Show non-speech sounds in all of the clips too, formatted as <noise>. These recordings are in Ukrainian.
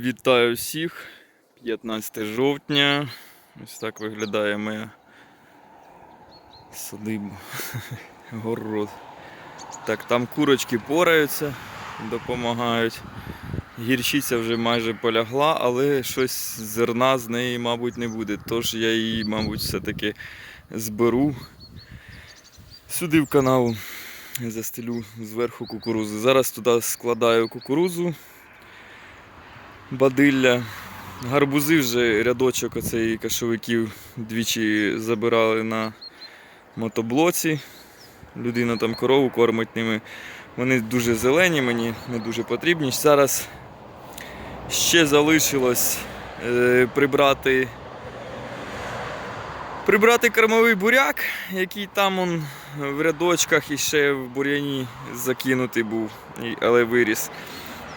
Вітаю всіх. 15 жовтня. Ось так виглядає моя садиба. <laughs> Город. Так, там курочки пораються, допомагають. Гірчиця вже майже полягла, але щось зерна з неї, мабуть, не буде. Тож я її, мабуть, все-таки зберу сюди в канаву. Застелю зверху кукурузи. Зараз туди складаю кукурузу, бадилля. Гарбузи вже рядочок оцей кашовиків двічі забирали на мотоблоці. Людина там корову кормить ними. Вони дуже зелені, мені не дуже потрібні. Зараз ще залишилось е, прибрати, прибрати кормовий буряк, який там он в рядочках і ще в бур'яні закинутий був, але виріс.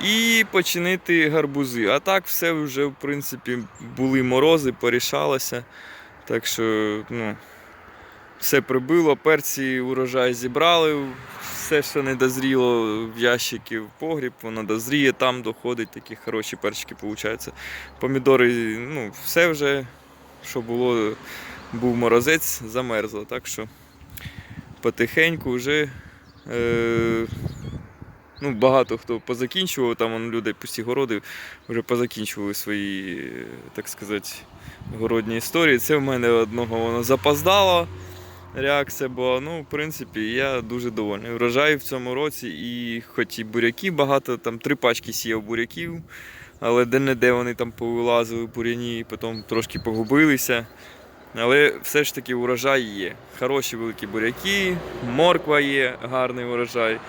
І починити гарбузи. А так все вже, в принципі, були морози, порішалося. Так що, ну, все прибило, перці урожай зібрали, все, що не дозріло в ящики в погріб, воно дозріє, там доходить, такі хороші перчики получаються. Помідори, ну, все вже, що було, був морозець, замерзло. Так що потихеньку вже. Е- Ну, багато хто позакінчував, там вон, люди пусті городи вже позакінчували свої, так сказати, городні історії. Це в мене одного воно запоздало. Реакція була. Ну, в принципі, я дуже довольний. Врожай в цьому році, і хоч і буряки багато, там три пачки сіяв буряків, але де-не-де вони там повилазили буряні, і потім трошки погубилися. Але все ж таки урожай є. Хороші великі буряки, морква є, гарний урожай.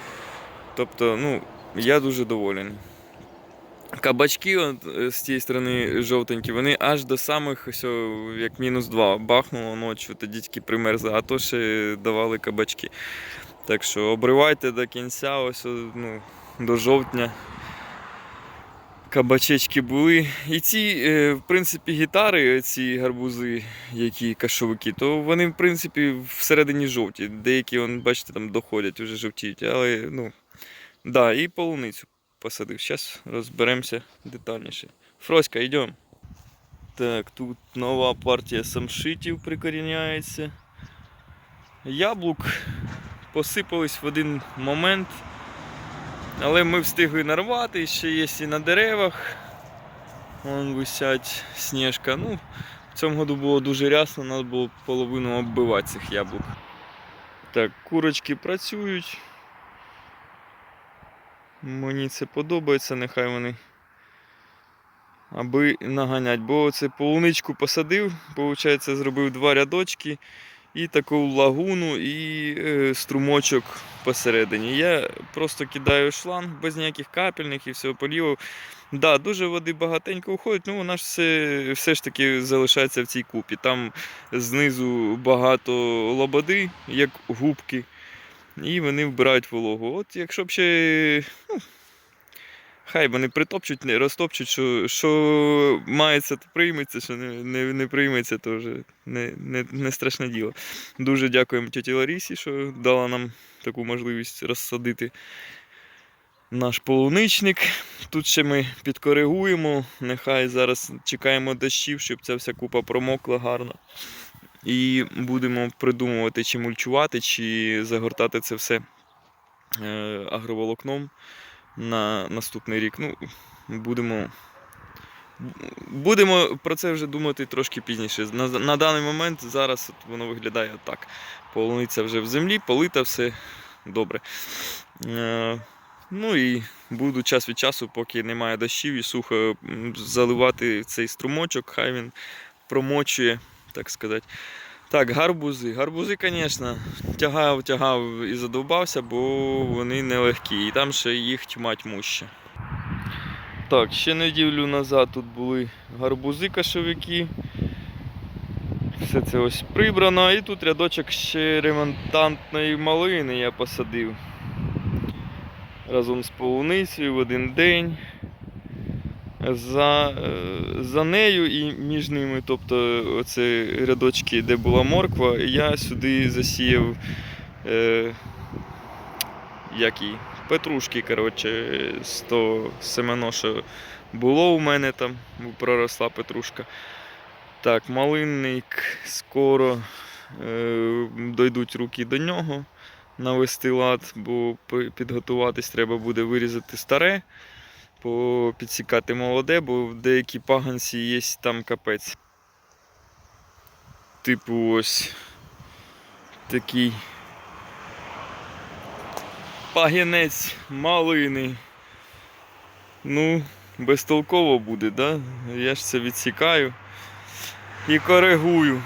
Тобто, ну, я дуже доволений. Кабачки от, е, з тієї сторони жовтенькі, вони аж до самих ось, як мінус 2 бахнуло ночі, тоді тільки примерзли, а то ще давали кабачки. Так що обривайте до кінця, ось ну, до жовтня. Кабачечки були. І ці, е, в принципі, гітари, ці гарбузи, які кашовики, то вони, в принципі, всередині жовті. Деякі, бачите, там доходять, вже жовтіють. Але, ну, да, і полуницю посадив. Зараз розберемося детальніше. Фроська, йдемо. Так, тут нова партія самшитів прикоріняється. Яблук посипались в один момент. Але ми встигли нарвати, ще є і на деревах. Вон висять сніжка. Ну, в цьому году було дуже рясно, треба було половину оббивати цих яблук. Так, курочки працюють. Мені це подобається, нехай вони. Аби наганять. Бо це полуничку посадив, виходить, зробив два рядочки і таку лагуну, і е, струмочок посередині. Я просто кидаю шланг без ніяких капельних і всього полівав. Да, дуже води багатенько уходить, ну вона ж все, все ж таки залишається в цій купі. Там знизу багато лободи, як губки і вони вбирають вологу. От якщо б ще. Ну, хай вони притопчуть, не розтопчуть, що, що мається, то прийметься, що не, не, не прийметься, то вже не, не, не страшне діло. Дуже дякуємо тіті Ларісі, що дала нам таку можливість розсадити наш полуничник. Тут ще ми підкоригуємо. Нехай зараз чекаємо дощів, щоб ця вся купа промокла гарно. І будемо придумувати, чи мульчувати, чи загортати це все е, агроволокном на наступний рік. Ну, будемо, будемо про це вже думати трошки пізніше. На, на даний момент зараз от воно виглядає так. Полуниця вже в землі, полита, все добре. Е, ну і буду час від часу, поки немає дощів і сухо, заливати цей струмочок, хай він промочує, так сказати. Так, гарбузи. Гарбузи, звісно, тягав, тягав і задовбався, бо вони нелегкі. І там ще їх тьма тьмуща. Так, ще неділю назад тут були гарбузи кашовики. Все це ось прибрано. І тут рядочок ще ремонтантної малини я посадив. Разом з полуницею в один день. За, е, за нею і між ними, тобто оце рядочки, де була морква, я сюди засіяв е, як її, петрушки, коротше, з того семено, що було у мене там, проросла петрушка. Так, малинник скоро е, дойдуть руки до нього навести лад, бо підготуватись треба буде вирізати старе, по- підсікати молоде, бо в деякі паганці є там капець. Типу ось такий пагінець малини. Ну, безтолково буде, да? Я ж це відсікаю і коригую.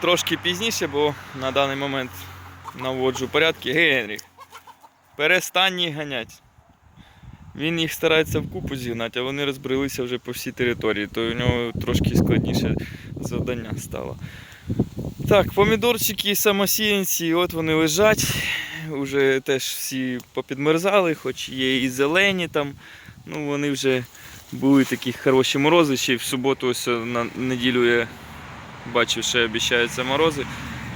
Трошки пізніше, бо на даний момент наводжу порядки. Генріх, перестань їх ганять. Він їх старається вкупу зігнати, а вони розбрелися вже по всій території, то у нього трошки складніше завдання стало. Так, помідорчики самосіянці, от вони лежать. Уже теж всі попідмерзали, хоч є і зелені там. Ну, вони вже були такі хороші морози. Ще в суботу, ось на неділю я бачив, що обіцяються морози.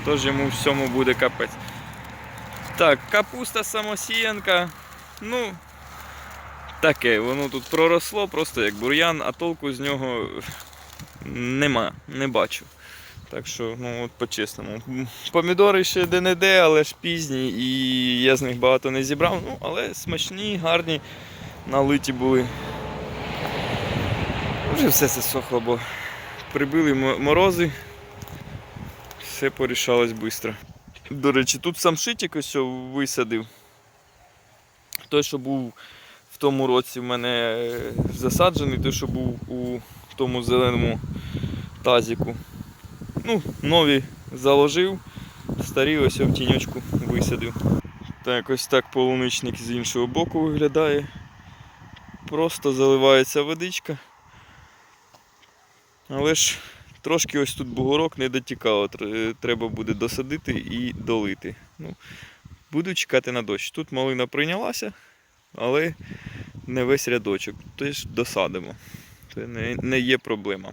Тож йому всьому буде капець. Так, капуста самосіянка. Ну, таке, воно тут проросло, просто як бур'ян, а толку з нього нема, не бачу. Так що, ну от по-чесному. Помідори ще де-не-де, але ж пізні, і я з них багато не зібрав. Ну, але смачні, гарні, налиті були. Вже все засохло, бо прибили морози, все порішалось швидко. До речі, тут сам шитик ось висадив. Той, що був тому році в мене засаджений, той, що був у тому зеленому тазіку. Ну, нові заложив, старі ось в тіньочку висадив. Так, ось так полуничник з іншого боку виглядає. Просто заливається водичка. Але ж трошки ось тут бугорок не дотікало. Треба буде досадити і долити. Ну, буду чекати на дощ. Тут малина прийнялася, але не весь рядочок. Тож досадимо. Це не, не є проблема.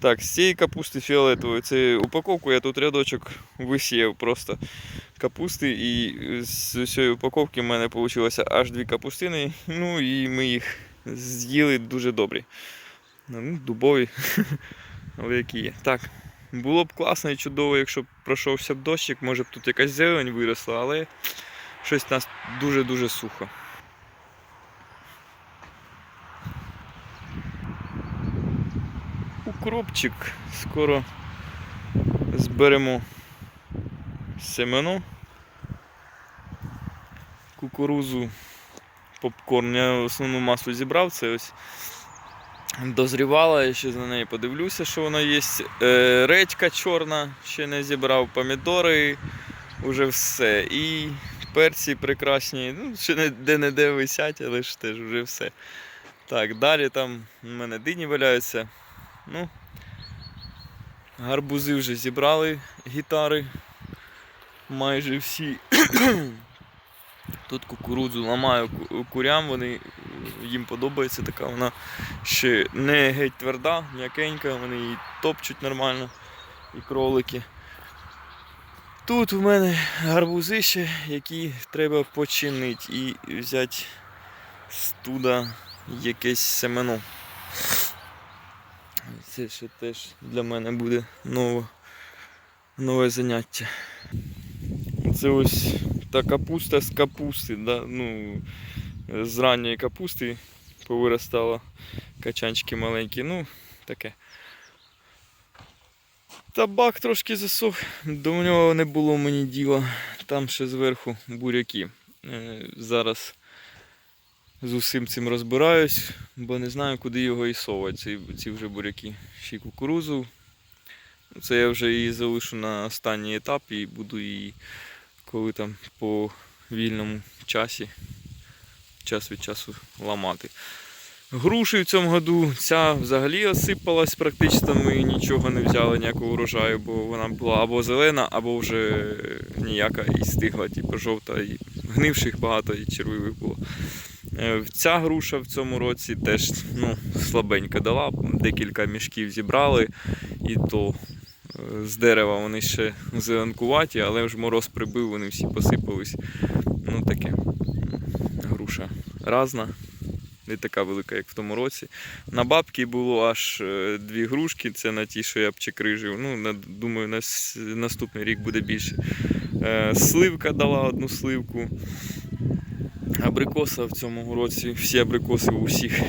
Так, з цієї капусти фіолетової, це упаковку, я тут рядочок висіяв просто капусти, і з цієї упаковки в мене вийшло аж дві капустини. Ну і ми їх з'їли дуже добрі. Ну, дубові, <laughs> але які є. Так, було б класно і чудово, якщо б пройшовся б дощик, може б тут якась зелень виросла, але щось у нас дуже-дуже сухо. Укропчик. Скоро зберемо семено, кукурузу, попкорн. Я основну масу зібрав, це ось дозрівала, я ще на неї подивлюся, що воно є. Е, редька чорна, ще не зібрав, помідори, вже все. І перці прекрасні, ну, ще не де-не-де висять, але ж теж вже все. Так, далі там у мене дині валяються. Ну, гарбузи вже зібрали гітари. Майже всі. Тут кукурудзу ламаю курям, вони їм подобається така, вона ще не геть тверда, м'якенька, вони її топчуть нормально і кролики. Тут у мене гарбузи ще, які треба починити і взяти з туди якесь семено. Це ще теж для мене буде нове, нове заняття. Це ось та капуста з капусти, да? ну, з ранньої капусти повиростало качанчики маленькі, ну таке. Табак трошки засох, до нього не було мені діла. Там ще зверху буряки. Е, Зараз з усім цим розбираюсь, бо не знаю, куди його і совати, ці, ці вже буряки. Ще й кукурузу. Ну, Це я вже її залишу на останній етап і буду її, коли там по вільному часі, час від часу ламати. Груші в цьому году ця взагалі осипалась, практично ми нічого не взяли, ніякого урожаю, бо вона була або зелена, або вже ніяка і стигла, типу жовта, і гнивших багато, і червивих було. Е, Ця груша в цьому році теж ну, слабенько дала, декілька мішків зібрали, і то е, з дерева вони ще зеленкуваті, але ж мороз прибив, вони всі посипались. Ну таке. груша разна. Не така велика, як в тому році. На бабки було аж е, дві грушки, це на ті, що я обчекрижив. Ну, думаю, на наступний рік буде більше. Е, Сливка дала одну сливку. Абрикоса в цьому році, всі абрикоси у всіх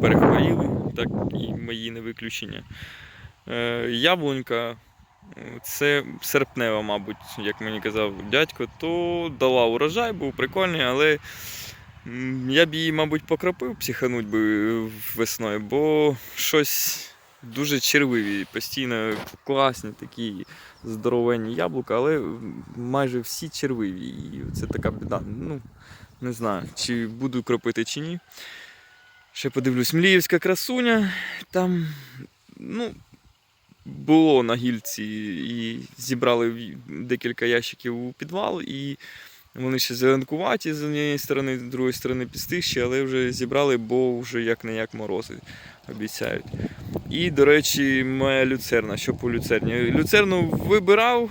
перехворіли, так і мої не виключення. Е, Яблунька, це серпнева, мабуть, як мені казав дядько, то дала урожай, був прикольний, але я б її, мабуть, покропив, психануть би весною, бо щось дуже червиві, постійно класні такі здоровенні яблука, але майже всі червиві. І це така біда. Ну, не знаю, чи буду кропити чи ні. Ще подивлюсь, Мліївська красуня. Там, ну, було на гільці і зібрали декілька ящиків у підвал, і вони ще зеленкуваті з однієї сторони, з другої сторони підстигші, але вже зібрали, бо вже як не як морози обіцяють. І, до речі, моя люцерна. Що по люцерні? Люцерну вибирав,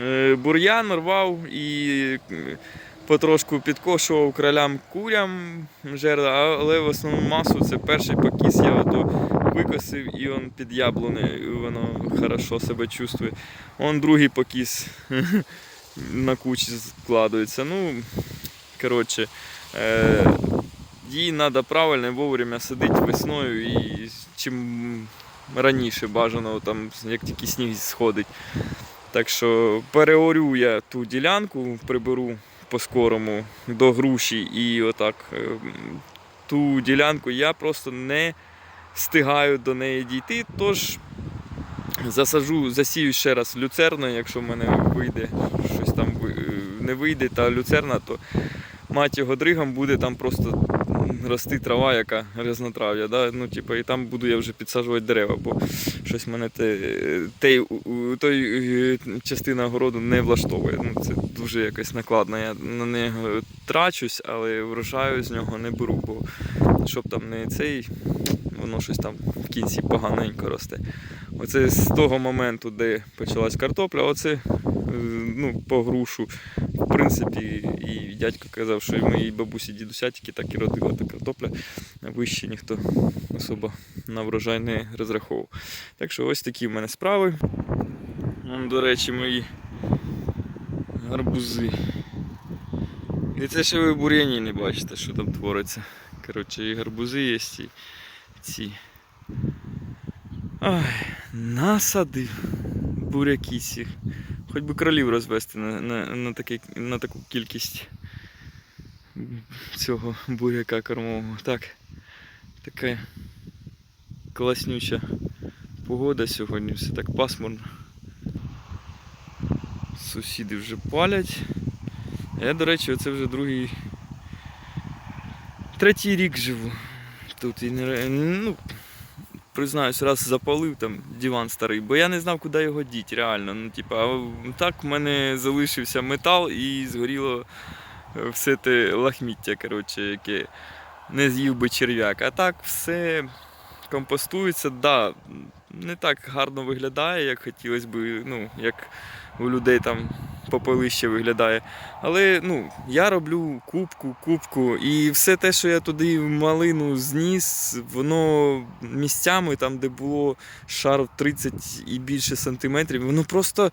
е, бур'ян рвав і потрошку підкошував кролям курям жерла, але в основну масу це перший покіс я ото викосив і он під яблунею воно хорошо себе чувствує. Он другий покіс <laughs> на кучі складується. Ну, коротше, е, їй треба правильно вовремя сидіти весною і чим раніше бажано, там, як тільки сніг сходить. Так що переорю я ту ділянку, приберу по-скорому до груші і отак. е, Ту ділянку я просто не встигаю до неї дійти. Тож засаджу, засію ще раз люцерною, якщо в мене вийде щось не вийде, та люцерна, то мать його дригом буде там просто рости трава, яка різнотрав'я. Да? Ну, типу, і там буду я вже підсаджувати дерева, бо щось мене те, те, той е, частина огороду не влаштовує. Ну, це дуже якось накладно. Я на нього трачусь, але врожаю з нього не беру, бо щоб там не цей, воно щось там в кінці поганенько росте. Оце з того моменту, де почалась картопля, оце ну, по грушу. В принципі, і дядько казав, що і моїй бабусі дідуся тільки так і родила та картопля. Вище ніхто особо на врожай не розраховував. Так що ось такі в мене справи. До речі, мої гарбузи. І це ще ви в бур'яні не бачите, що там твориться. Коротше, і гарбузи є, і ці. Ай, насадив буряки ці. Хоч би кролів розвести на, на, на, такий, на таку кількість цього буряка кормового. Так, така класнюча погода сьогодні, все так пасмурно. Сусіди вже палять. Я, до речі, оце вже другий. Третій рік живу. Тут і не ну, признаюсь, раз запалив там диван старий, бо я не знав, куди його діти, реально. Ну, типа, так в мене залишився метал і згоріло е, все те лахміття, коротше, яке не з'їв би черв'як. А так все компостується, да, не так гарно виглядає, як хотілося б, ну, як у людей там попелище виглядає. Але ну, я роблю кубку, кубку, і все те, що я туди малину зніс, воно місцями, там, де було шар 30 і більше сантиметрів, воно просто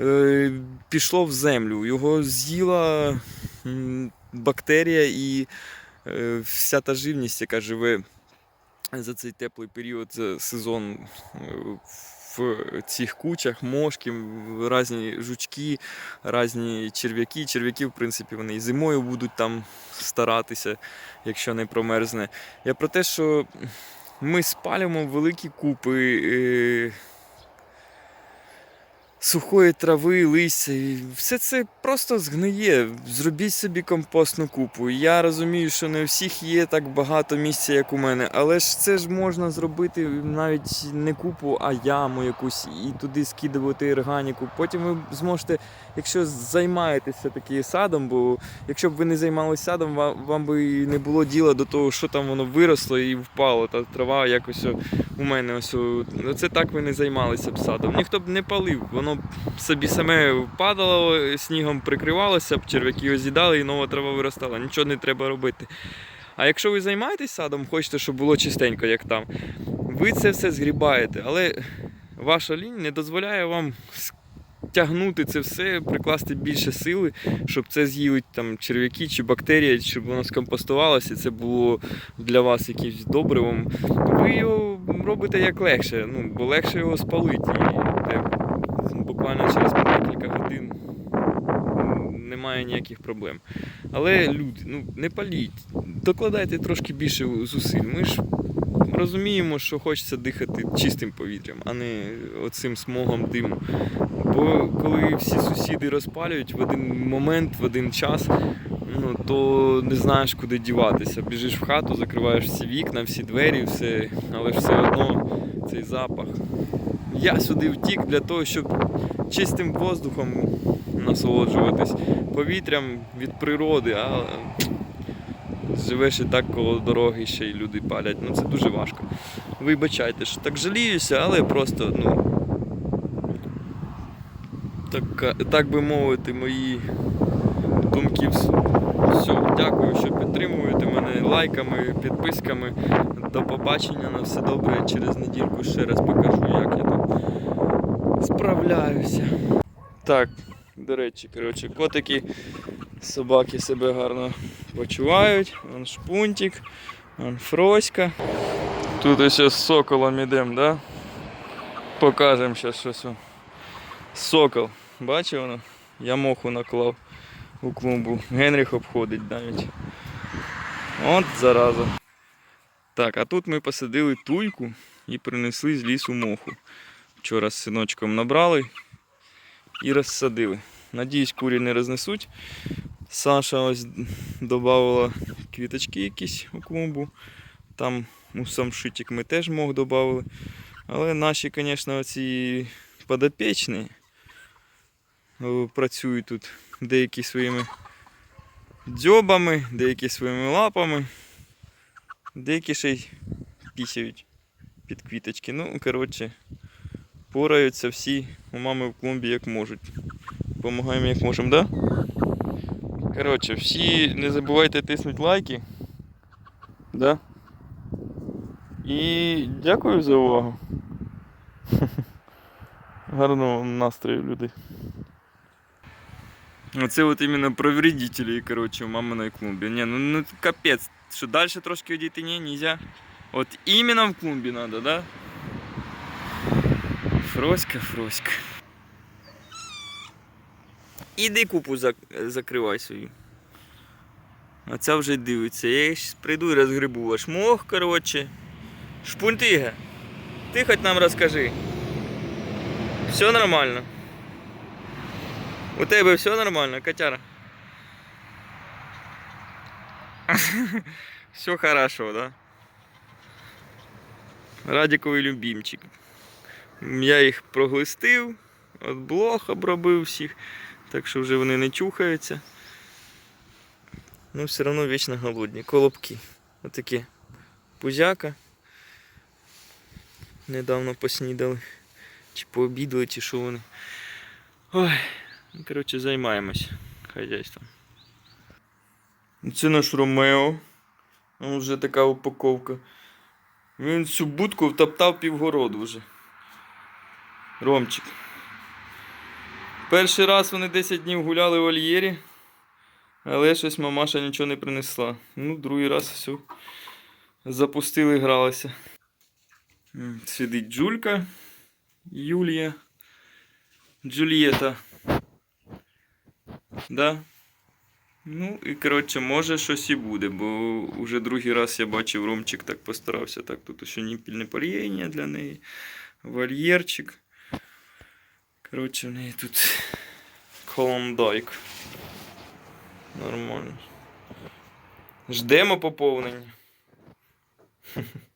е, пішло в землю. Його з'їла бактерія і е, вся та живність, яка живе за цей теплий період сезон е, в цих кучах, мошки, різні жучки, різні черв'яки. Черв'яки, в принципі, вони і зимою будуть там старатися, якщо не промерзне. Я про те, що ми спалюємо великі купи. Сухої трави, листя, і все це просто згниє. Зробіть собі компостну купу. Я розумію, що не у всіх є так багато місця, як у мене, але ж це ж можна зробити навіть не купу, а яму якусь і туди скидувати органіку. Потім ви зможете якщо займаєтеся все-таки садом, бо якщо б ви не займалися садом, вам, вам би і не було діла до того, що там воно виросло і впало, та трава якось у мене ось. о, Оце так ви не займалися б садом. Ніхто б не палив, воно б собі саме падало, снігом прикривалося б, черв'яки його і нова трава виростала. Нічого не треба робити. А якщо ви займаєтесь садом, хочете, щоб було чистенько, як там, ви це все згрібаєте, але ваша лінія не дозволяє вам тягнути це все, прикласти більше сили, щоб це з'їли там черв'яки чи бактерії, щоб воно скомпостувалося, це було для вас якимось добривом. Ви його робите як легше, ну, бо легше його спалити. І буквально через декілька годин немає ніяких проблем. Але люди, ну не паліть, докладайте трошки більше зусиль. Ми ж розуміємо, що хочеться дихати чистим повітрям, а не оцим смогом диму. Бо коли всі сусіди розпалюють в один момент, в один час, ну то не знаєш, куди діватися. Біжиш в хату, закриваєш всі вікна, всі двері, все, але ж все одно цей запах. Я сюди втік для того, щоб чистим воздухом насолоджуватись, повітрям від природи, а живеш і так коло дороги, ще й люди палять. Ну це дуже важко. Вибачайте, що так жаліюся, але просто, ну. Так, так би мовити, мої думки вс- все. Дякую, що підтримуєте мене лайками, підписками. До побачення на все добре. Через недільку ще раз покажу, як я тут справляюся. Так, до речі, коротше, котики, собаки себе гарно почувають. Вон шпунтик, вон фроська. Тут ось з соколом ідемо, да? Покажемо зараз щось. Сокол. Бачив воно? Я моху наклав у клумбу. Генріх обходить навіть. От зараза. Так, а тут ми посадили туйку і принесли з лісу моху. Вчора з синочком набрали і розсадили. Надіюсь, курі не рознесуть. Саша ось додавала квіточки якісь у клумбу. Там у самшитик ми теж мох додали. Але наші, звісно, оці подопічні е, працюють тут деякі своїми дзьобами, деякі своїми лапами, деякі ще й пісяють під квіточки. Ну, коротше, пораються всі у мами в клумбі як можуть. Помагаємо як можемо, да? Коротше, всі не забувайте тиснути лайки. Да? І дякую за увагу. <laughs> Гарного настрою, люди. Оце от іменно про вредителі, коротше, у маминої клумбі. Ні, ну, ну капець. Що далі трошки одійти? Ні, нельзя. От іменно в клумбі надо, да? Фроська, фроська. Іди купу зак- закривай свою. А ця вже дивиться. Я щас прийду і розгребу ваш мох, коротше. Шпунтига, ти хоч нам розкажи. Все нормально. У тебе все нормально, котяра? <laughs> Все хорошо, да? Радіковий любімчик. Я їх проглистив, от блох обробив всіх, так що вже вони не чухаються. Ну, все одно вічно голодні. Колобки. Отакі. Пузяка. Недавно поснідали. Чи пообідали, чи що вони. Ой, коротше, займаємось хазяйством. Ну, Це наш Ромео. Ну, Вже така упаковка. Він всю будку втоптав півгороду вже. Ромчик. Перший раз вони 10 днів гуляли в вольєрі, але щось мамаша нічого не принесла. Ну, другий раз все. Запустили, гралися. Сидить Джулька, Юлія, Джульєта. Да? Ну і коротше, може щось і буде, бо вже другий раз я бачив, Ромчик так постарався. Так, тут ще ніпільне польєння для неї, вольєрчик. Коротше, в неї тут колондайк. Нормально. Ждемо поповнення. <laughs>